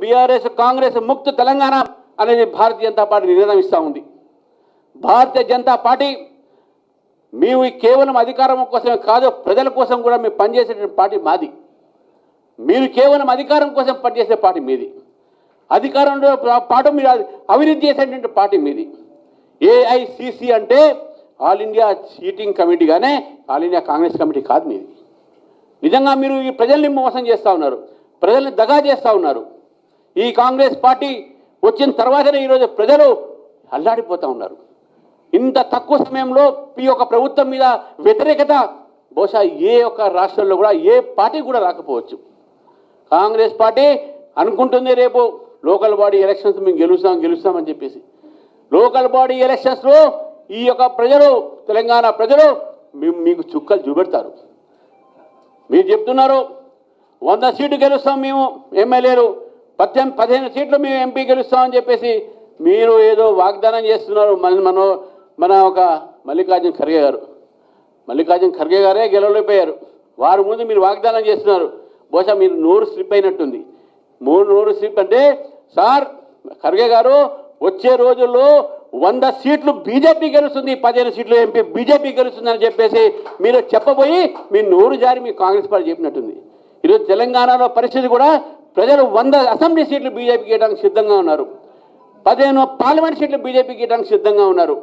BRS Congress ముక్త తెలంగాణ అనేది Bharatiya Janata party నిర్ణయిస్తూ ఉంది. భారతీయ జనతా పార్టీ మేము కేవలం అధికారం కోసమే కాదు ప్రజల కోసం కూడా మేము పనిచేసేటువంటి పార్టీ మాది. మీరు కేవలం అధికారం కోసం పనిచేసే పార్టీ మీది. అధికారంలో పాటు మీరు అభివృద్ధి చేసేటువంటి పార్టీ మీది. ఏఐసిసి అంటే ఆల్ ఇండియా చీటింగ్ కమిటీగానే ఆల్ ఇండియా కాంగ్రెస్ కమిటీ కాదు మీది. నిజంగా మీరు ఈ ప్రజల్ని మోసం చేస్తూ ఉన్నారు. ప్రజల్ని దగా చేస్తూ ఉన్నారు. ఈ కాంగ్రెస్ పార్టీ వచ్చిన తర్వాతనే ఈరోజు ప్రజలు అల్లాడిపోతూ ఉన్నారు. ఇంత తక్కువ సమయంలో ఈ యొక్క ప్రభుత్వం మీద వ్యతిరేకత బహుశా ఏ ఒక్క రాష్ట్రంలో కూడా ఏ పార్టీ కూడా రాకపోవచ్చు. కాంగ్రెస్ పార్టీ అనుకుంటుంది రేపు లోకల్ బాడీ ఎలక్షన్స్ మేము గెలుస్తాం గెలుస్తామని చెప్పేసి. లోకల్ బాడీ ఎలక్షన్స్లో ఈ యొక్క ప్రజలు తెలంగాణ ప్రజలు మీకు చుక్కలు చూపెడతారు. మీరు చెప్తున్నారు వంద సీటు గెలుస్తాం మేము ఎమ్మెల్యేలు. పద్దెనిమిది పదిహేను సీట్లు మేము ఎంపీ గెలుస్తామని చెప్పేసి మీరు ఏదో వాగ్దానం చేస్తున్నారు మన మన మన ఒక మల్లికార్జున ఖర్గే గారు. మల్లికార్జున ఖర్గే గారే గెలవలేకపోయారు. వారి ముందు మీరు వాగ్దానం చేస్తున్నారు. బహుశా మీరు నోరు స్లిప్ అయినట్టుంది. మూడు నోరు స్లిప్ అంటే సార్ ఖర్గే గారు వచ్చే రోజుల్లో వంద సీట్లు బీజేపీ గెలుస్తుంది పదిహేను సీట్లు ఎంపీ బీజేపీ గెలుస్తుందని చెప్పేసి మీరు చెప్పబోయి మీ నోరు జారి మీ కాంగ్రెస్ పార్టీ చెప్పినట్టుంది. ఈరోజు తెలంగాణలో పరిస్థితి కూడా ప్రజలు వంద అసెంబ్లీ సీట్లు బీజేపీకి ఇవ్వడానికి సిద్ధంగా ఉన్నారు. పదిహేను పార్లమెంట్ సీట్లు బీజేపీకి ఇవ్వడానికి సిద్ధంగా ఉన్నారు.